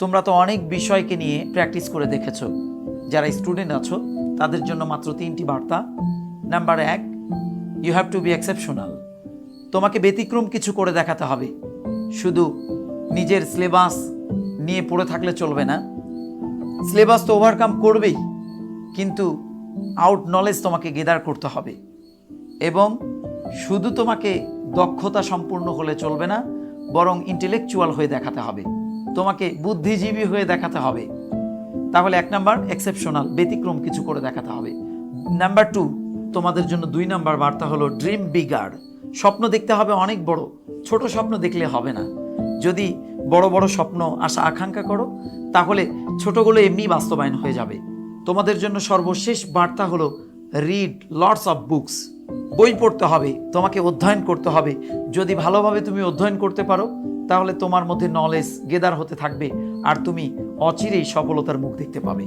তোমরা তো অনেক বিষয়কে নিয়ে প্র্যাকটিস করে দেখেছ। যারা স্টুডেন্ট আছো, তাদের জন্য মাত্র তিনটি বার্তা। নাম্বার এক you have to be exceptional তোমাকে ব্যতিক্রম কিছু করে দেখাতে হবে। শুধু নিজের সিলেবাস নিয়ে পড়ে থাকলে চলবে না। সিলেবাস তো ওভারকাম করবেই, কিন্তু আউট নলেজ তোমাকে গেদার করতে হবে। এবং শুধু তোমাকে দক্ষতা সম্পূর্ণ হলে চলবে না, বরং ইন্টেলেকচুয়াল হয়ে দেখাতে হবে। তোমাকে বুদ্ধিজীবী হয়ে দেখাতে হবে। তাহলে এক নাম্বার এক্সেপশনাল ব্যতিক্রম কিছু করে দেখাতে হবে। নাম্বার টু তোমাদের জন্য দুই নাম্বার বার্তা হলো ড্রিম বিগার স্বপ্ন দেখতে হবে অনেক বড়, ছোট স্বপ্ন দেখলে হবে না। যদি বড় বড় স্বপ্ন আশা আকাঙ্ক্ষা করো, তাহলে ছোটগুলো এমনি বাস্তবায়ন হয়ে যাবে। তোমাদের জন্য সর্বশেষ বার্তা হলো রিড লটস অফ বুকস বই পড়তে হবে, তোমাকে অধ্যয়ন করতে হবে। যদি ভালোভাবে তুমি অধ্যয়ন করতে পারো তাহলে তোমার মধ্যে নলেজ গেদার হতে থাকবে আর তুমি অচিরেই সফলতার মুখ দেখতে পাবে।